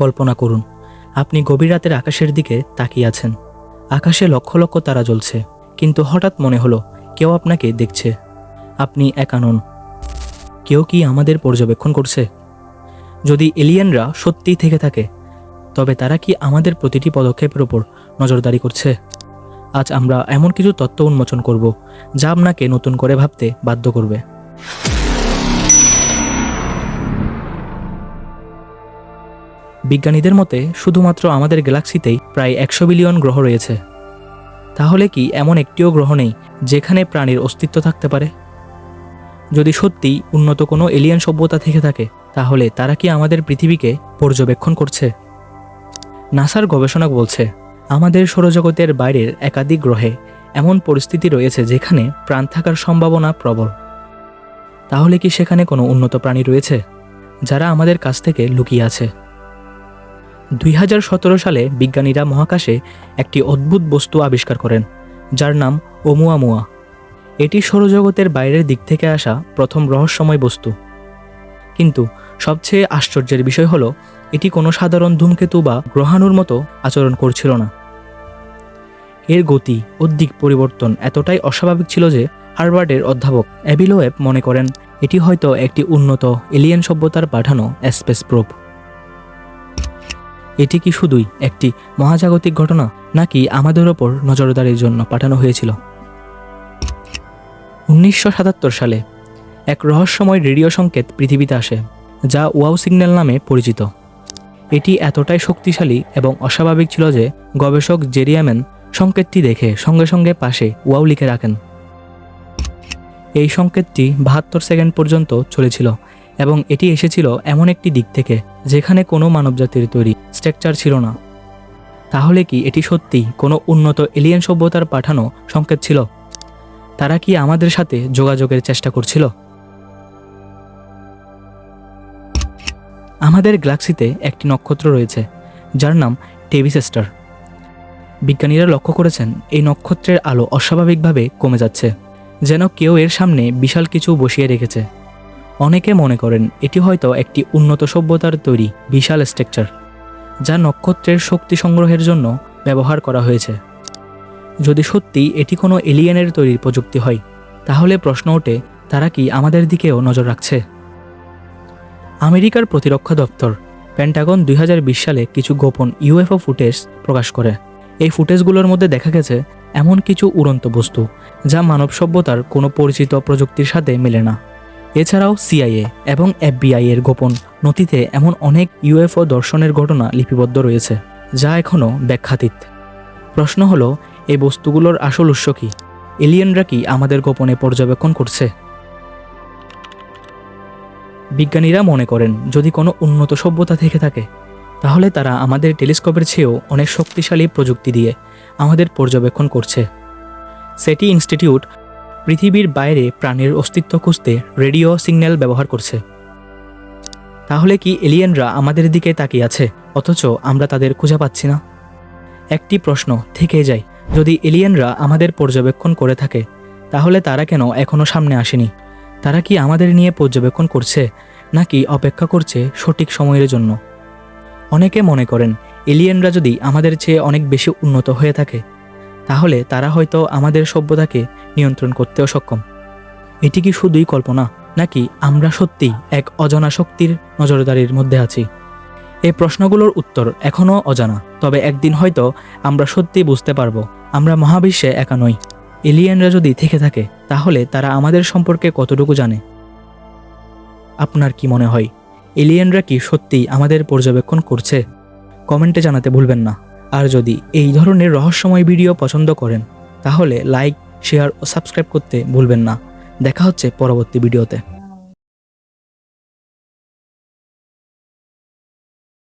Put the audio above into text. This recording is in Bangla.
কল্পনা করুন, আপনি গভীর রাতের আকাশের দিকে তাকিয়ে আছেন। আকাশে লক্ষ লক্ষ তারা জ্বলছে, কিন্তু হঠাৎ মনে হলো, কেউ আপনাকে দেখছে। আপনি একা নন। কেউ কি আমাদের পর্যবেক্ষণ করছে? যদি এলিয়েনরা সত্যিই থেকে থাকে, তবে তারা কি আমাদের প্রতিটি পদক্ষেপের ওপর নজরদারি করছে? আজ আমরা এমন কিছু তত্ত্ব উন্মোচন করব, যা আপনাকে নতুন করে ভাবতে বাধ্য করবে। বিজ্ঞানীদের মতে, শুধুমাত্র আমাদের গ্যালাক্সিতেই প্রায় একশো বিলিয়ন গ্রহ রয়েছে। তাহলে কি এমন একটিও গ্রহ নেই যেখানে প্রাণীর অস্তিত্ব থাকতে পারে? যদি সত্যিই উন্নত কোনো এলিয়েন সভ্যতা থেকে থাকে, তাহলে তারা কি আমাদের পৃথিবীকে পর্যবেক্ষণ করছে? নাসার গবেষণা বলছে, আমাদের সৌরজগতের বাইরের একাধিক গ্রহে এমন পরিস্থিতি রয়েছে যেখানে প্রাণ থাকার সম্ভাবনা প্রবল। তাহলে কি সেখানে কোনো উন্নত প্রাণী রয়েছে, যারা আমাদের কাছ থেকে লুকিয়ে আছে? দুই হাজার সতেরো সালে বিজ্ঞানীরা মহাকাশে একটি অদ্ভুত বস্তু আবিষ্কার করেন, যার নাম ওমুয়ামুয়া। এটি সৌরজগতের বাইরের দিক থেকে আসা প্রথম রহস্যময় বস্তু। কিন্তু সবচেয়ে আশ্চর্যের বিষয় হলো, এটি কোনো সাধারণ ধূমকেতু বা গ্রহাণুর মতো আচরণ করছিল না। এর গতি ও দিক পরিবর্তন এতটাই অস্বাভাবিক ছিল যে হার্ভার্ডের অধ্যাপক অ্যাবিলোয়েব মনে করেন, এটি হয়তো একটি উন্নত এলিয়েন সভ্যতার পাঠানো স্পেস প্রোব। এটি কি শুধুই একটি মহাজাগতিক ঘটনা, নাকি আমাদের ওপর নজরদারির জন্য পাঠানো হয়েছিল? উনিশশো সাতাত্তর সালে এক রহস্যময় রেডিও সংকেত পৃথিবীতে আসে, যা ওয়াও সিগন্যাল নামে পরিচিত। এটি এতটাই শক্তিশালী এবং অস্বাভাবিক ছিল যে গবেষক জেরিয়ামেন সংকেতটি দেখে সঙ্গে সঙ্গে পাশে ওয়াও লিখে রাখেন। এই সংকেতটি বাহাত্তর সেকেন্ড পর্যন্ত চলেছিল এবং এটি এসেছিল এমন একটি দিক থেকে, যেখানে কোনো মানবজাতির তৈরি স্ট্রাকচার ছিল না। তাহলে কি এটি সত্যি কোনো উন্নত এলিয়েন সভ্যতার পাঠানো সংকেত ছিল? তারা কি আমাদের সাথে যোগাযোগের চেষ্টা করছিল? আমাদের গ্যালাক্সিতে একটি নক্ষত্র রয়েছে, যার নাম টেভিস স্টার বিজ্ঞানীরা লক্ষ্য করেছেন, এই নক্ষত্রের আলো অস্বাভাবিকভাবে কমে যাচ্ছে, যেন কেউ এর সামনে বিশাল কিছু বসিয়ে রেখেছে। অনেকে মনে করেন, এটি হয়তো একটি উন্নত সভ্যতার তৈরি বিশাল স্ট্রাকচার যা নক্ষত্রের শক্তি সংগ্রহের জন্য ব্যবহার করা হয়েছে। যদি সত্যি এটি কোনো এলিয়েনের তৈরি প্রযুক্তি হয়, তাহলে প্রশ্ন ওঠে, তারা কি আমাদের দিকেও নজর রাখছে? আমেরিকার প্রতিরক্ষা দপ্তর, পেন্টাগন দুই হাজার বিশ সালে কিছু গোপন ইউএফও ফুটেজ প্রকাশ করে। এই ফুটেজগুলোর মধ্যে দেখা গেছে, এমন কিছু উড়ন্ত বস্তু, যা মানব সভ্যতার কোনো পরিচিত প্রযুক্তির সাথে মেলে না। এছাড়াও সিআইএ এবং এফবিআই এর গোপন নথিতে এমন অনেক ইউএফও দর্শনের ঘটনা লিপিবদ্ধ রয়েছে, যা এখনও ব্যাখ্যাতীত। প্রশ্ন হলো এই বস্তুগুলোর আসল উৎস কি? এলিয়েনরা কি আমাদের গোপনে পর্যবেক্ষণ করছে? বিজ্ঞানীরা মনে করেন, যদি কোনো উন্নত সভ্যতা থেকে থাকে, তাহলে তারা আমাদের টেলিস্কোপের চেয়েও অনেক শক্তিশালী প্রযুক্তি দিয়ে আমাদের পর্যবেক্ষণ করছে। সেটি ইনস্টিটিউট পৃথিবীর বাইরে প্রাণের অস্তিত্ব খুঁজতে রেডিও সিগন্যাল ব্যবহার করছে। তাহলে কি এলিয়েনরা আমাদের দিকে তাকিয়ে আছে, অথচ আমরা তাদের খুঁজে পাচ্ছি না? একটি প্রশ্ন থেকে যায়, যদি এলিয়েনরা আমাদের পর্যবেক্ষণ করে থাকে, তাহলে তারা কেন এখনও সামনে আসেনি? তারা কি আমাদের নিয়ে পর্যবেক্ষণ করছে, নাকি অপেক্ষা করছে সঠিক সময়ের জন্য? অনেকে মনে করেন, এলিয়েনরা যদি আমাদের চেয়ে অনেক বেশি উন্নত হয়ে থাকে তাহলে তারা হয়তো আমাদের সভ্যতাকে নিয়ন্ত্রণ করতেও সক্ষম। এটি কি শুধুই কল্পনা, নাকি আমরা সত্যিই এক অজানা শক্তির নজরদারির মধ্যে আছি? এই প্রশ্নগুলোর উত্তর এখনও অজানা, তবে একদিন হয়তো আমরা সত্যি বুঝতে পারব, আমরা মহাবিশ্বে একা নই। এলিয়েনরা যদি থেকে থাকে, তাহলে তারা আমাদের সম্পর্কে কতটুকু জানে? আপনার কি মনে হয়, এলিয়েনরা কি সত্যিই আমাদের পর্যবেক্ষণ করছে? কমেন্টে জানাতে ভুলবেন না। আর যদি এই ধরনের রহস্যময় ভিডিও পছন্দ করেন, তাহলে লাইক, শেয়ার ও সাবস্ক্রাইব করতে ভুলবেন না। দেখা হচ্ছে পরবর্তী ভিডিওতে।